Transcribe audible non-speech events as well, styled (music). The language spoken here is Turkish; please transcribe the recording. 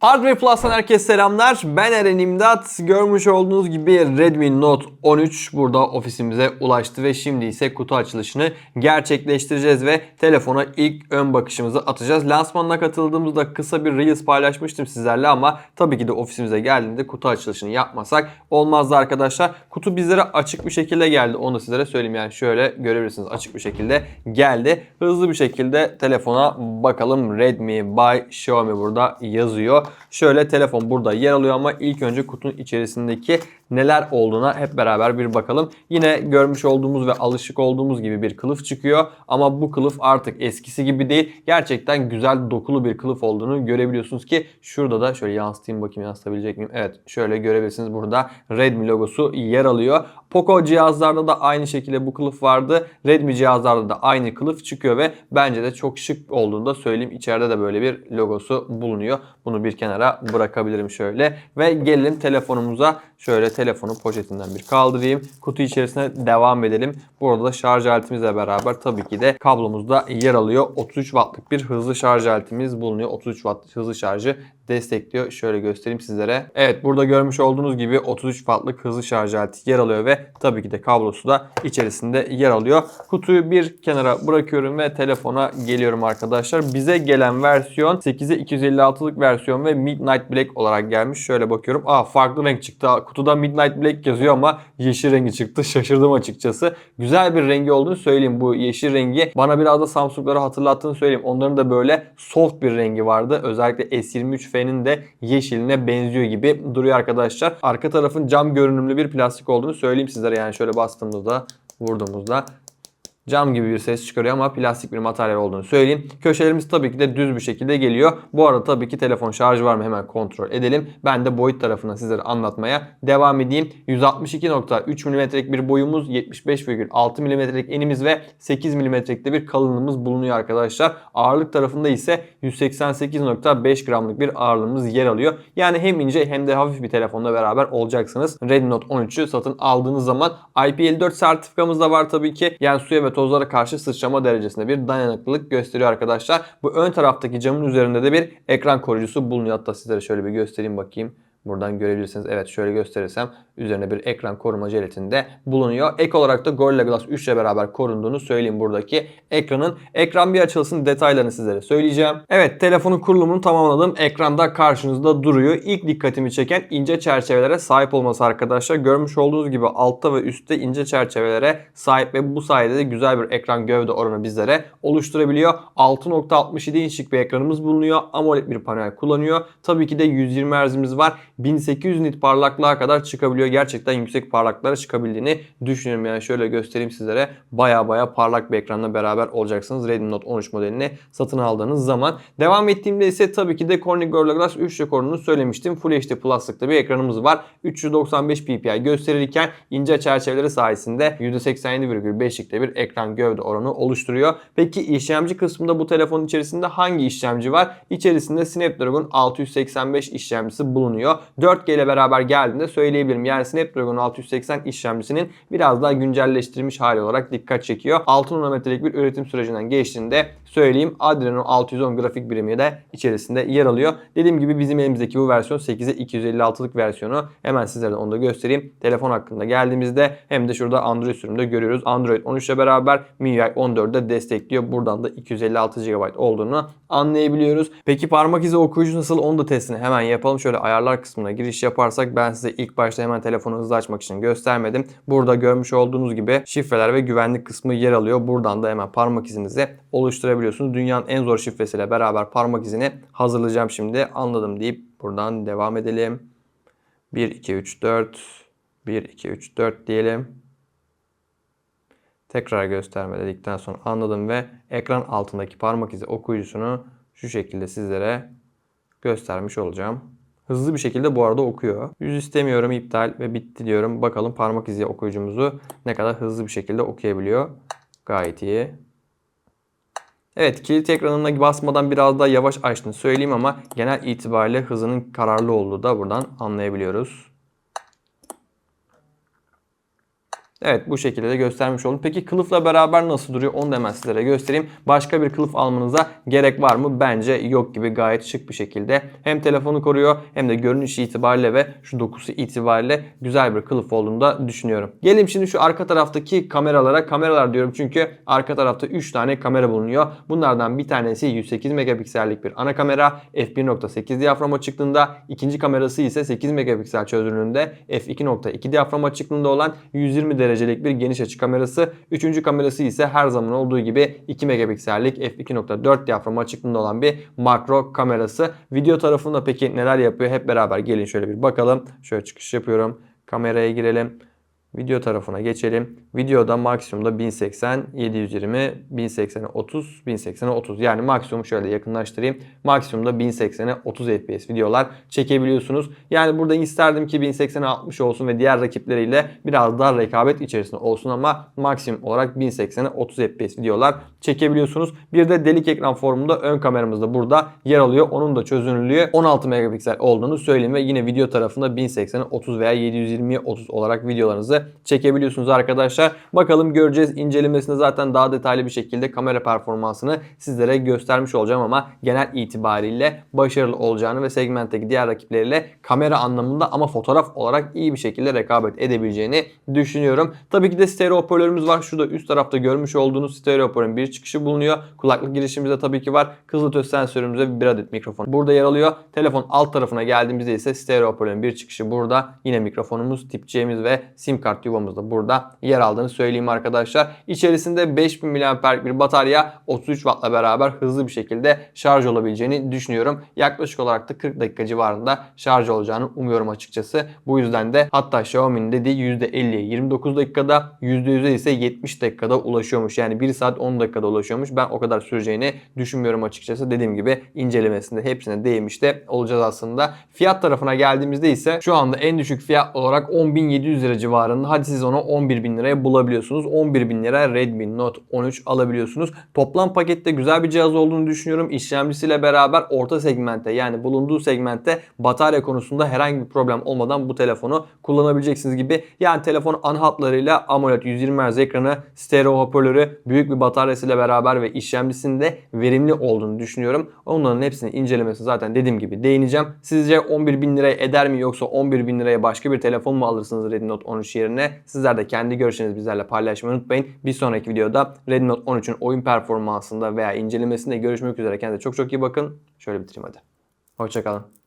Hardware Plus'tan herkese selamlar. Ben Eren İmdat. Görmüş olduğunuz gibi Redmi Note 13 burada ofisimize ulaştı ve şimdi ise kutu açılışını gerçekleştireceğiz ve telefona ilk ön bakışımızı atacağız. Lansmanına katıldığımızda kısa bir Reels paylaşmıştım sizlerle ama tabii ki de ofisimize geldiğinde kutu açılışını yapmasak olmazdı arkadaşlar. Kutu bizlere açık bir şekilde geldi. Onu sizlere söyleyeyim yani şöyle görebilirsiniz açık bir şekilde geldi. Hızlı bir şekilde telefona bakalım. Redmi by Xiaomi burada yazıyor. Şöyle telefon burada yer alıyor ama ilk önce kutunun içerisindeki neler olduğuna hep beraber bir bakalım. Yine görmüş olduğumuz ve alışık olduğumuz gibi bir kılıf çıkıyor. Ama bu kılıf artık eskisi gibi değil. Gerçekten güzel dokulu bir kılıf olduğunu görebiliyorsunuz ki şurada da şöyle yansıtayım bakayım yansıtabilecek miyim? Evet şöyle görebilirsiniz burada Redmi logosu yer alıyor. Poco cihazlarda da aynı şekilde bu kılıf vardı. Redmi cihazlarda da aynı kılıf çıkıyor ve bence de çok şık olduğunu da söyleyeyim. İçeride de böyle bir logosu bulunuyor. Bunu bir kenara bırakabilirim şöyle. Ve gelelim telefonumuza. Şöyle telefonu poşetinden bir kaldırayım. Kutu içerisine devam edelim. Burada da şarj aletimizle beraber tabii ki de kablomuzda yer alıyor. 33 wattlık bir hızlı şarj aletimiz bulunuyor. 33 watt hızlı şarjı destekliyor. Şöyle göstereyim sizlere. Evet burada görmüş olduğunuz gibi 33 wattlık hızlı şarj aleti yer alıyor ve tabii ki de kablosu da içerisinde yer alıyor. Kutuyu bir kenara bırakıyorum ve telefona geliyorum arkadaşlar. Bize gelen versiyon 8'e 256'lık versiyon ve Midnight Black olarak gelmiş. Şöyle bakıyorum. Aa farklı renk çıktı. Kutuda Midnight Black yazıyor ama yeşil rengi çıktı. (laughs) Şaşırdım açıkçası. Güzel bir rengi olduğunu söyleyeyim. Bu yeşil rengi bana biraz da Samsung'ları hatırlattığını söyleyeyim. Onların da böyle soft bir rengi vardı. Özellikle S23 F'nin de yeşiline benziyor gibi duruyor arkadaşlar. Arka tarafın cam görünümlü bir plastik olduğunu söyleyeyim sizlere. Yani şöyle bastığımızda vurduğumuzda cam gibi bir ses çıkarıyor ama plastik bir materyal olduğunu söyleyeyim. Köşelerimiz tabii ki de düz bir şekilde geliyor. Bu arada tabii ki telefon şarjı var mı hemen kontrol edelim. Ben de boyut tarafına sizlere anlatmaya devam edeyim. 162.3 mm'lik bir boyumuz, 75,6 mm'lik enimiz ve 8 mm'lik de bir kalınlığımız bulunuyor arkadaşlar. Ağırlık tarafında ise 188.5 gramlık bir ağırlığımız yer alıyor. Yani hem ince hem de hafif bir telefonla beraber olacaksınız. Redmi Note 13'ü satın aldığınız zaman IP54 sertifikamız da var tabii ki. Yani suya ve tozlara karşı sıçrama derecesinde bir dayanıklılık gösteriyor arkadaşlar. Bu ön taraftaki camın üzerinde de bir ekran koruyucusu bulunuyor. Hatta sizlere şöyle bir göstereyim bakayım. Buradan görebilirsiniz. Evet şöyle gösterirsem üzerine bir ekran koruma jelatinde bulunuyor. Ek olarak da Gorilla Glass 3 ile beraber korunduğunu söyleyeyim buradaki ekranın. Ekran bir açılsın detaylarını sizlere söyleyeceğim. Evet telefonun kurulumunu tamamladım. Ekranda karşınızda duruyor. İlk dikkatimi çeken ince çerçevelere sahip olması arkadaşlar. Görmüş olduğunuz gibi altta ve üstte ince çerçevelere sahip ve bu sayede de güzel bir ekran gövde oranı bizlere oluşturabiliyor. 6.67 inçlik bir ekranımız bulunuyor. AMOLED bir panel kullanıyor. Tabii ki de 120 Hz'imiz var. 1800 nit parlaklığa kadar çıkabiliyor. Gerçekten yüksek parlaklıklara çıkabildiğini düşünüyorum. Yani şöyle göstereyim sizlere. Baya baya parlak bir ekranla beraber olacaksınız. Redmi Note 13 modelini satın aldığınız zaman. Devam ettiğimde ise tabii ki de Corning Gorilla Glass 3 rekorunu söylemiştim. Full HD Plus'lıkta bir ekranımız var. 395 ppi gösterirken ince çerçeveleri sayesinde %87,5'likte bir ekran gövde oranı oluşturuyor. Peki işlemci kısmında bu telefonun içerisinde hangi işlemci var? İçerisinde Snapdragon 685 işlemcisi bulunuyor. 4G ile beraber geldiğinde söyleyebilirim. Yani Snapdragon 680 işlemcisinin biraz daha güncelleştirilmiş hali olarak dikkat çekiyor. 6 nanometrelik bir üretim sürecinden geçtiğinde söyleyeyim. Adreno 610 grafik birimi de içerisinde yer alıyor. Dediğim gibi bizim elimizdeki bu versiyon 8'e 256'lık versiyonu. Hemen sizlere de onu da göstereyim. Telefon hakkında geldiğimizde hem de şurada Android sürümünde görüyoruz. Android 13 ile beraber MIUI 14'de destekliyor. Buradan da 256 GB olduğunu anlayabiliyoruz. Peki parmak izi okuyucu nasıl? Onu da testini hemen yapalım. Şöyle ayarlar kısmına giriş yaparsak ben size ilk başta hemen telefonu hızlı açmak için göstermedim. Burada görmüş olduğunuz gibi şifreler ve güvenlik kısmı yer alıyor. Buradan da hemen parmak izinizi oluşturabiliyorsunuz. Dünyanın en zor şifresiyle beraber parmak izini hazırlayacağım şimdi. Anladım deyip buradan devam edelim. 1, 2, 3, 4. 1, 2, 3, 4 diyelim. Tekrar gösterme dedikten sonra anladım ve ekran altındaki parmak izi okuyucusunu şu şekilde sizlere göstermiş olacağım. Hızlı bir şekilde bu arada okuyor. Yüz istemiyorum iptal ve bitti diyorum. Bakalım parmak izi okuyucumuzu ne kadar hızlı bir şekilde okuyabiliyor. Gayet iyi. Evet kilit ekranına basmadan biraz daha yavaş açtığını söyleyeyim ama genel itibariyle hızının kararlı olduğu da buradan anlayabiliyoruz. Evet bu şekilde de göstermiş oldum. Peki kılıfla beraber nasıl duruyor onu da hemen sizlere göstereyim. Başka bir kılıf almanıza gerek var mı? Bence yok gibi gayet şık bir şekilde. Hem telefonu koruyor hem de görünüş itibariyle ve şu dokusu itibariyle güzel bir kılıf olduğunu da düşünüyorum. Gelelim şimdi şu arka taraftaki kameralara. Kameralar diyorum çünkü arka tarafta 3 tane kamera bulunuyor. Bunlardan bir tanesi 108 megapiksellik bir ana kamera. f1.8 diyafram açıklığında. İkinci kamerası ise 8 megapiksel çözünürlüğünde f2.2 diyafram açıklığında olan 120 derecelik bir geniş açı kamerası. Üçüncü kamerası ise her zaman olduğu gibi 2 megapiksellik f2.4 diyafram açıklığında olan bir makro kamerası. Video tarafında peki neler yapıyor hep beraber gelin şöyle bir bakalım. Şöyle çıkış yapıyorum. Kameraya girelim. Video tarafına geçelim. Videoda maksimumda 1080, 720, 1080'e 30, 1080'e 30. Yani maksimum şöyle yakınlaştırayım. Maksimumda 1080'e 30 FPS videolar çekebiliyorsunuz. Yani burada isterdim ki 1080'e 60 olsun ve diğer rakipleriyle biraz daha rekabet içerisinde olsun ama maksimum olarak 1080'e 30 FPS videolar çekebiliyorsunuz. Bir de delik ekran formunda ön kameramız da burada yer alıyor. Onun da çözünürlüğü 16 megapiksel olduğunu söyleyeyim ve yine video tarafında 1080'e 30 veya 720'ye 30 olarak videolarınızı çekebiliyorsunuz arkadaşlar. Bakalım göreceğiz. İncelemesinde zaten daha detaylı bir şekilde kamera performansını sizlere göstermiş olacağım ama genel itibariyle başarılı olacağını ve segmentteki diğer rakipleriyle kamera anlamında ama fotoğraf olarak iyi bir şekilde rekabet edebileceğini düşünüyorum. Tabii ki de stereo hoparlörümüz var. Şurada üst tarafta görmüş olduğunuz stereo hoparlörün bir çıkışı bulunuyor. Kulaklık girişimizde tabii ki var. Kızılötesi sensörümüzde bir adet mikrofon burada yer alıyor. Telefon alt tarafına geldiğimizde ise stereo hoparlörün bir çıkışı burada. Yine mikrofonumuz, tip C'miz ve sim kart yuvamız da burada yer aldığını söyleyeyim arkadaşlar. İçerisinde 5000 mAh bir batarya 33 Watt'la beraber hızlı bir şekilde şarj olabileceğini düşünüyorum. Yaklaşık olarak da 40 dakika civarında şarj olacağını umuyorum açıkçası. Bu yüzden de hatta Xiaomi'nin dediği %50'ye 29 dakikada %100'e ise 70 dakikada ulaşıyormuş. Yani 1 saat 10 dakikada ulaşıyormuş. Ben o kadar süreceğini düşünmüyorum açıkçası. Dediğim gibi incelemesinde hepsine değmiş de olacağız aslında. Fiyat tarafına geldiğimizde ise şu anda en düşük fiyat olarak 10.700 lira civarında. Hadi siz onu 11.000 liraya bulabiliyorsunuz. 11.000 lira Redmi Note 13 alabiliyorsunuz. Toplam pakette güzel bir cihaz olduğunu düşünüyorum. İşlemcisiyle beraber orta segmentte yani bulunduğu segmentte batarya konusunda herhangi bir problem olmadan bu telefonu kullanabileceksiniz gibi. Yani telefon ana hatlarıyla AMOLED 120 Hz ekranı, stereo hoparlörü, büyük bir bataryasıyla beraber ve işlemcisinde verimli olduğunu düşünüyorum. Onların hepsini incelemesi zaten dediğim gibi değineceğim. Sizce 11.000 liraya eder mi yoksa 11.000 liraya başka bir telefon mu alırsınız Redmi Note 13 yerine? Sizler de kendi görüşlerinizi bizlerle paylaşmayı unutmayın. Bir sonraki videoda Redmi Note 13'ün oyun performansında veya incelemesinde görüşmek üzere. Kendinize çok çok iyi bakın. Şöyle bitireyim hadi. Hoşçakalın.